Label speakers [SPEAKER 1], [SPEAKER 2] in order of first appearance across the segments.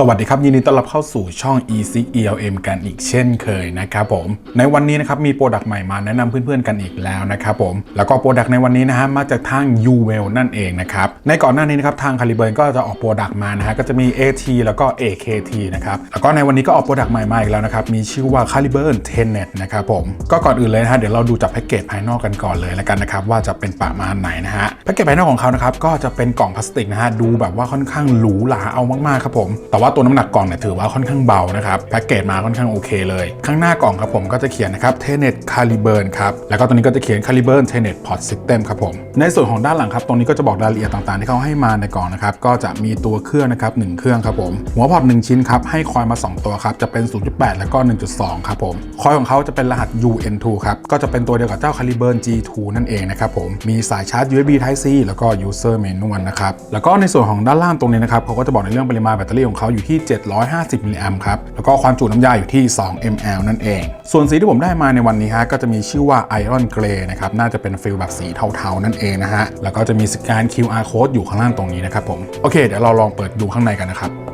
[SPEAKER 1] สวัสดีครับ ยินดีต้อนรับเข้าสู่ช่อง e c ELM กันอีกเช่นเคยนะครับผมในวันนี้นะครับมีโปรดักต์ใหม่มาแนะนำเพื่อนๆกันอีกแล้วนะครับผมแล้วก็โปรดักต์ในวันนี้นะฮะมาจากทาง u w e l นั่นเองนะครับในก่อนหน้านี้นะครับทางคาลิเบิร์นก็จะออกโปรดักต์มานะฮะก็จะมี AT แล้วก็ AKT นะครับแล้วก็ในวันนี้ก็ออกโปรดักต์ใหม่มาอีกแล้วนะครับมีชื่อว่า Caliburn Tenet นะครับผมก็ก่อนอื่นเลยนะฮะเดี๋ยวเราดูจากแพ็กเกจภายนอกกันก่อนเลยแล้วกันนะครับว่าจะเป็นประมาณไหนนะฮะแพ็กเกจภายนอกของเขานะครับก็จะเป็นกล่องพลาสติกนะฮะดูแบบว่าค่อนข้างหรูหราเอามากๆครับผมแต่ว่าตัวน้ำหนักกล่องเนี่ยถือว่าค่อนข้างเบานะครับแพ็กเกจมาค่อนข้างโอเคเลย ข้างหน้ากล่องครับผมก็จะเขียนนะครับ Tenet Caliburn ครับแล้วก็ตัวนี้ก็จะเขียน Caliburn Tenet Pod System ครับผมในส่วนของด้านหลังครับตรงนี้ก็จะบอกรายละเอียดต่างๆ ที่เขาให้มาในกล่องนะครับก็จะมีตัวเครื่องนะครับหนึ่งเครื่องครับผมหัวพอร์ตหนึ่งชิ้นครับให้คอยมา 2 ตัวครับจะเป็น 0.8 แล้วก็ 1.2 ครับผมคอยของเขาจะเป็นรหัส UN2 ครับก็จะเป็นตัวเดียวกับเจ้า Caliburn G2 นั่นเองนะครับผมมีสายชาร์จ USB Type C แล้วก็ User Manual นะครับแล้วก็ในส่วนของด้านล่างตรงนี้นะครับเขาก็จะบอกในเรื่องปริมาณแบตเตอรี่ของเขาอยู่ที่ 750มิลลิแอมครับ แล้วก็ความจุน้ำยาอยู่ที่ 2 ml นั่นเอง ส่วนสีที่ผมได้มาในวันนี้ฮะก็จะมีชื่อว่า Iron Grey นะครับ น่าจะเป็นฟิลแบบสีเทาๆ นั่นเองนะฮะ แล้วก็จะมีสแกน QR code อยู่ข้างล่างตรงนี้นะครับผม โอเค เดี๋ยวเราลองเปิดดูข้างในกันนะครับ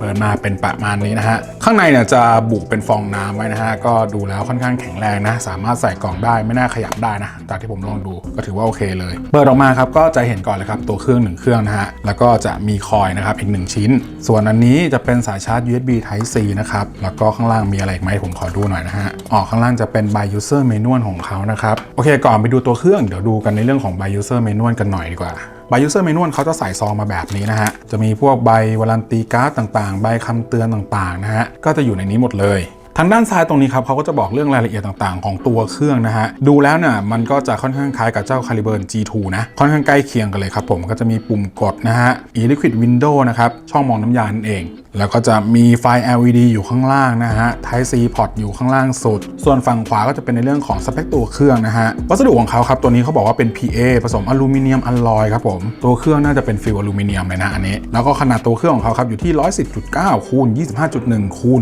[SPEAKER 1] เปิดมาเป็นประมาณนี้นะฮะ ข้างในเนี่ยจะบุเป็นฟองน้ำไว้นะฮะ ก็ดูแล้วค่อนข้างแข็งแรงนะ สามารถใส่กล่องได้ไม่น่าขยับได้นะจากที่ผมลองดูก็ถือว่าโอเคเลย เปิดออกมาครับก็จะเห็นก่อนเลยครับตัวเครื่องหนึ่งเครื่องนะฮะ แล้วก็จะมีคอยนะครับอีกหนึ่งชิ้น ส่วนอันนี้จะเป็นสายชาร์จ USB Type C นะครับ แล้วก็ข้างล่างมีอะไรอีกไหมผมขอดูหน่อยนะฮะอ๋อข้างล่างจะเป็น by user manual ของเขานะครับ โอเค ก่อนไปดูตัวเครื่องเดี๋ยวดูกันในเรื่องของ by user manual กันหน่อยดีกว่า ใบ user manual เขาจะใส่ซองมาแบบนี้นะฮะ จะมีพวกใบวารันตีการ์ดต่างๆ ใบคำเตือนต่างๆนะฮะ ก็จะอยู่ในนี้หมดเลย ทางด้านซ้ายตรงนี้ครับเขาก็จะบอกเรื่องรายละเอียดต่างๆ ของตัวเครื่องนะฮะดูแล้วเนี่ยมันก็จะค่อนข้างคล้ายกับเจ้า Caliburn G2 นะค่อนข้างใกล้เคียงกันเลยครับผมก็จะมีปุ่มกดนะฮะ e-liquid window นะครับช่องมองน้ำยานั่นเอง แล้วก็จะมีไฟ LED อยู่ข้างล่างนะฮะ Type C port อยู่ข้างล่างสุด ส่วนฝั่งขวาก็จะเป็นในเรื่องของสเปคตัวเครื่องนะฮะวัสดุของเขาครับตัวนี้เขาบอกว่าเป็น PA ผสมอลูมิเนียมอลลอยครับผมตัวเครื่องน่าจะเป็นฟิลอลูมิเนียมเลยนะอันนี้แล้วก็ขนาดตัวเครื่องของเขาครับอยู่ที่ 110.9คูณ25.1คูณ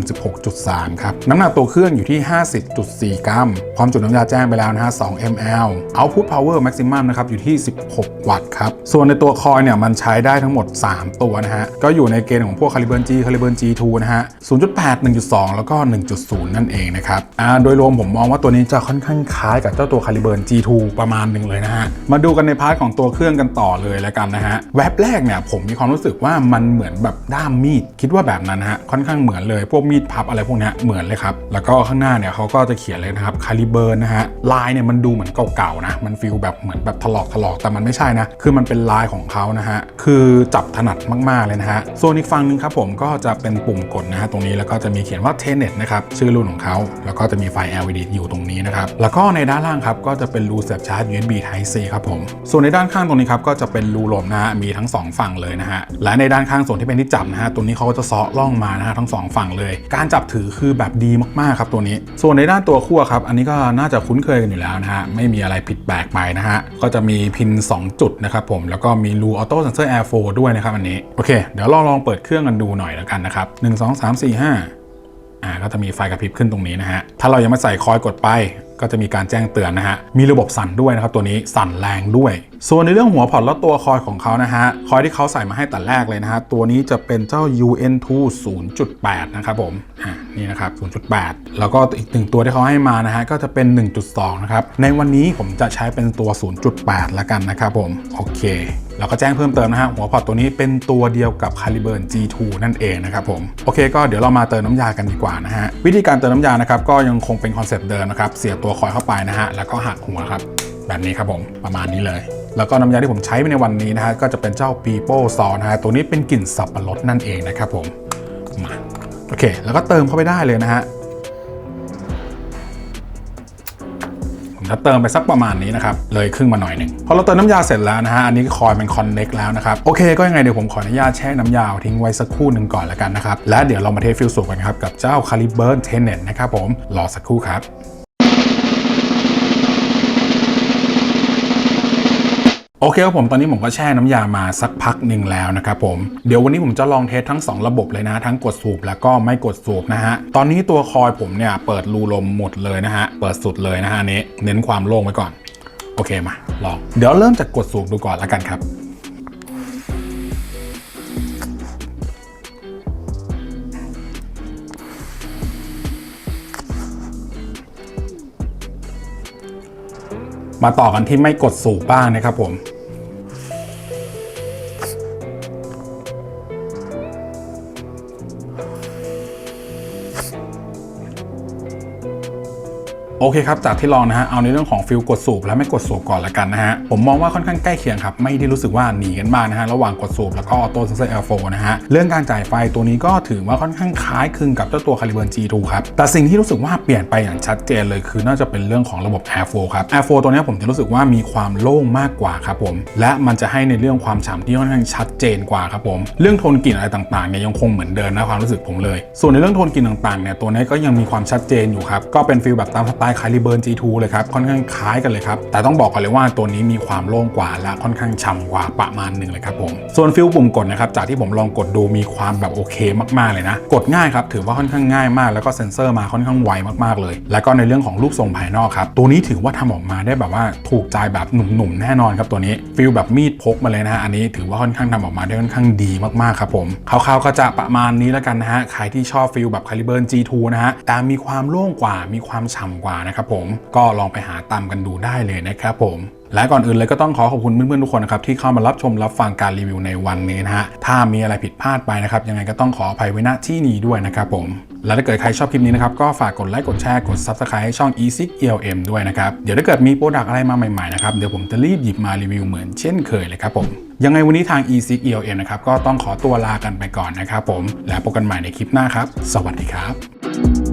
[SPEAKER 1] 16.3ครับน้ำหนักตัวเครื่องอยู่ที่ 50.4 กรัม ความจุน้ำยาแจ้งไปแล้วนะฮะ 2 ml output power maximum นะครับอยู่ที่ 16 วัตต์ครับ ส่วนในตัวคอยเนี่ยมันใช้ได้ทั้งหมด 3 ตัวนะฮะ ก็อยู่ในเกณฑ์ของพวก Caliburn G Caliburn G2 นะฮะ 0.8 1.2 แล้วก็ 1.0 นั่นเองนะครับโดยรวมผมมองว่าตัวนี้จะค่อนข้างคล้ายกับเจ้าตัว Caliburn G2 ประมาณหนึ่งเลยนะฮะ มาดูกันในพาร์ทของตัวเครื่องกันต่อเลยแล้วกันนะฮะแวบแรกเนี่ยผมมีความรู้สึกว่ามันเหมือนแบบด้ามมีดคิดว่าแบบนั้นฮะค่อนข้างเหมือนเลยพวกมีดพับอะไรพวกนี้เหมือนเลยครับ แล้วก็ข้างหน้าเนี่ยเขาก็จะเขียนเลยนะครับ Caliburn นะฮะลายเนี่ยมันดูเหมือนเก่าๆนะ มันฟีลแบบเหมือนแบบถลอกถลอกแต่มันไม่ใช่นะ คือมันเป็นลายของเขานะฮะ คือจับถนัดมากๆเลยนะฮะ ส่วนอีกฝั่งหนึงครับผมก็จะเป็นปุ่มกดนะฮะตรงนี้แล้วก็จะมีเขียนว่า Tenet นะครับชื่อรุ่นของเขา แล้วก็จะมีไฟ LED อยู่ตรงนี้นะครับ แล้วก็ในด้านล่างครับก็จะเป็นรูเสียบชาร์จ USB Type C ครับผม ส่วนในด้านข้างตรงนี้ครับก็จะเป็นรูลมนะฮะมีทั้ง 2 ฝั่งเลยนะฮะ และในด้านข้างส่วนที่เป็นที่จับนะฮะตัวนี้เขาก็จะเซาะล่องมานะฮะทั้ง 2 ฝั่งเลย การจับถือคือแบบดีมากๆครับตัวนี้ ส่วนในด้านตัวขั้วครับ อันนี้ก็น่าจะคุ้นเคยกันอยู่แล้วนะฮะ ไม่มีอะไรผิดแปลกไปนะฮะ ก็จะมีพิน 2 จุดนะครับผม แล้วก็มีรูออโต้เซนเซอร์แอร์โฟด้วยนะครับอันนี้ โอเค เดี๋ยวลองลองเปิดเครื่องกันดูหน่อยแล้วกันนะครับ1 2 3 4 5อ่าก็จะมีไฟกระพริบขึ้นตรงนี้นะฮะ ถ้าเรายังไม่ใส่คอยกดไป ก็จะมีการแจ้งเตือนนะฮะ มีระบบสั่นด้วยนะครับตัวนี้สั่นแรงด้วย ส่วนในเรื่องหัวพอร์ตและตัวคอยของเขานะฮะ คอยที่เขาใส่มาให้แต่แรกเลยนะฮะ ตัวนี้จะเป็นเจ้า UN2 0.8 นะครับผม อ่า นี่นะครับ 0.8 แล้วก็อีกหนึ่งตัวที่เขาให้มานะฮะ ก็จะเป็น 1.2 นะครับ ในวันนี้ผมจะใช้เป็นตัว 0.8 แล้วกันนะครับผม โอเค แล้วก็แจ้งเพิ่มเติมนะฮะหัวพอร์ตตัวนี้เป็นตัวเดียวกับ Caliburn G2 นั่นเองนะครับผมโอเคก็เดี๋ยวเรามาเติมน้ำยากันดีกว่านะฮะวิธีการเติมน้ำยานะครับก็ยังคงเป็นคอนเซปต์เดิมนะครับเสียบตัวคอยเข้าไปนะฮะแล้วก็หักหัวครับแบบนี้ครับผมประมาณนี้เลยแล้วก็น้ำยาที่ผมใช้ในวันนี้นะฮะก็จะเป็นเจ้า People s a นะฮะตัวนี้เป็นกลิ่นสับปะรดนั่นเองนะครับผมมาโอเค แล้วก็เติมเข้าไปได้เลยนะฮะ ถ้าเติมไปสักประมาณนี้นะครับ เลยครึ่งมาหน่อยหนึ่งพอเราเติมน้ำยาเสร็จแล้วนะฮะ อันนี้คอยมันคอนเน็กแล้วนะครับ โอเค ก็ยังไงเดี๋ยวผมขออนุญาตแช่น้ำยาทิ้งไว้สักครู่หนึ่งก่อนแล้วกันนะครับ และเดี๋ยวเรามาเทฟิลสูบกันครับกับเจ้าคาลิเบิร์นเทนเน็ตนะครับผม รอสักครู่ครับ โอเคครับผมตอนนี้ผมก็แช่น้ำยามาสักพักหนึ่งแล้วนะครับผมเดี๋ยววันนี้ผมจะลองเทสทั้ง 2 ระบบเลยนะ ทั้งกดสูบแล้วก็ไม่กดสูบนะฮะตอนนี้ตัวคอยผมเนี่ยเปิดรูลมหมดเลยนะฮะเปิดสุดเลยนะฮะนนี้เน้นความโล่งไว้ก่อน โอเคมาลองเดี๋ยวเริ่มจากกดสูบดูก่อนแล้วกันครับ มาต่อกันที่ไม่กดสูบบ้างนะครับผม โอเคครับ จากที่ลองนะฮะ เอาในเรื่องของฟิลกดสูบและไม่กดสูบก่อนละกันนะฮะ ผมมองว่าค่อนข้างใกล้เคียงครับ ไม่ได้รู้สึกว่าหนีกันมากนะฮะ ระหว่างกดสูบแล้วก็ออโต้เซนเซอร์ L4 นะฮะ เรื่องการจ่ายไฟตัวนี้ก็ถือว่าค่อนข้างคล้ายคลึงกับเจ้าตัว Caliburn G2 ครับ แต่สิ่งที่รู้สึกว่าเปลี่ยนไปอย่างชัดเจนเลยคือน่าจะเป็นเรื่องของระบบ Air f l o ครับ Air f l o ตัวนี้ผมจะรู้สึกว่ามีความโล่งมากกว่าครับผม และมันจะให้ในเรื่องความฉ่ำที่ค่อนข้างชัดเจนกว่าครับผม เรื่องโทนกลิ่นอะไรต่างๆเนี่ยยังคงเหมือนเดิมนะความรู้สึกผมเลย ส่วนในเรื่องโทนกลิ่นต่างๆเนี่ยตัวนี้ก็ยังมีความชัดเจนอยู่ครับก็เป็นฟีลแบบตามสไตล์ Caliburn G2 เลยครับ ค่อนข้างคล้ายกันเลยครับ แต่ต้องบอกกันเลยว่าตัวนี้มีความโล่งกว่าและค่อนข้างฉ่ำกว่าประมาณหนึ่งเลยครับผม ส่วนฟิลปุ่มกดนะครับ จากที่ผมลองกดดูมีความแบบโอเคมากๆเลยนะ กดง่ายครับ ถือว่าค่อนข้างง่ายมาก แล้วก็เซ็นเซอร์มาค่อนข้างไวมากๆเลย แล้วก็ในเรื่องของรูปทรงภายนอกครับ ตัวนี้ถือว่าทำออกมาได้แบบว่าถูกใจแบบหนุ่มๆแน่นอนครับตัวนี้ ฟิลแบบมีดพกมาเลยนะฮะ อันนี้ถือว่าค่อนข้างทำออกมาได้ค่อนข้างดีมากๆครับผมคร่าวๆก็จะประมาณนี้แล้วกันนะฮะ ใครที่ชอบฟิลแบบ Caliburn G2 นะฮะ แต่มีความโล่งกว่า มีความฉ่ำกว่านะครับผมก็ลองไปหาตามกันดูได้เลยนะครับผมและก่อนอื่นเลยก็ต้องขอขอบคุณเพื่อนๆทุกคนนะครับที่เข้ามารับชมรับฟังการรีวิวในวันนี้นะฮะถ้ามีอะไรผิดพลาดไปนะครับยังไงก็ต้องขออภัยไว้ณที่นี้ด้วยนะครับผมและถ้าเกิดใครชอบคลิปนี้นะครับก็ฝากกดไลค์กดแชร์กด Subscribe ให้ช่อง e 6 ELM ด้วยนะครับเดี๋ยวถ้าเกิดมีโปรดักต์อะไรมาใหม่ๆนะครับเดี๋ยวผมจะรีบหยิบมารีวิวเหมือนเช่นเคยเลยครับผมยังไงวันนี้ทาง e 6 ELM นะครับก็ต้องขอตัวลากันไปก่อนนะครับผมแล้วพบกันใหม่ในคลิปหน้าครับ สวัสดีครับ